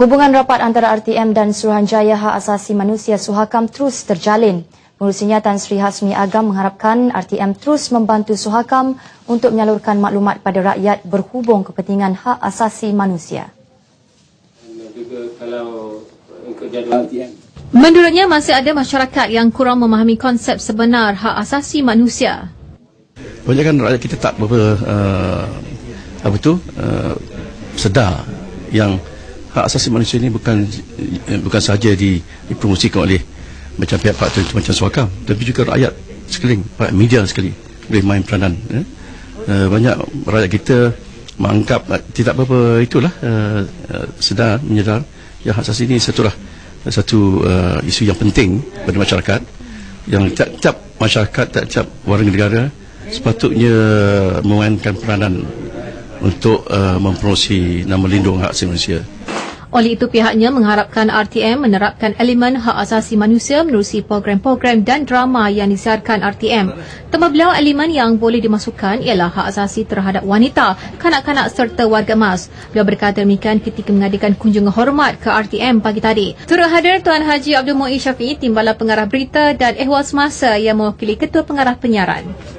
Hubungan rapat antara RTM dan Suruhanjaya Hak Asasi Manusia Suhakam terus terjalin. Pengurusinya Tan Sri Hasmi Agam mengharapkan RTM terus membantu Suhakam untuk menyalurkan maklumat pada rakyat berhubung kepentingan hak asasi manusia. Menurutnya masih ada masyarakat yang kurang memahami konsep sebenar hak asasi manusia. Kebanyakan rakyat kita tak berapa uh, apa tu uh, sedar yang hak asasi manusia ini bukan bukan saja dipromosikan oleh macam pihak pak tertentu macam suakam tapi juga rakyat sekeliling rakyat media sekali boleh main peranan ya. uh, banyak rakyat kita menganggap uh, tidak apa-apa itulah uh, uh, sedar menyedar yang hak asasi ini satu lah satu uh, isu yang penting pada masyarakat yang tiap-tiap masyarakat tiap-tiap warga negara sepatutnya memainkan peranan untuk uh, mempromosi nama lindung hak asasi manusia. Oleh itu pihaknya mengharapkan RTM menerapkan elemen hak asasi manusia menerusi program-program dan drama yang disiarkan RTM. Tema beliau elemen yang boleh dimasukkan ialah hak asasi terhadap wanita, kanak-kanak serta warga emas. Beliau berkata demikian ketika mengadakan kunjungan hormat ke RTM pagi tadi. Turut hadir Tuan Haji Abdul Muiz Syafiq, Timbalan Pengarah Berita dan Ehwal Semasa yang mewakili Ketua Pengarah Penyiaran.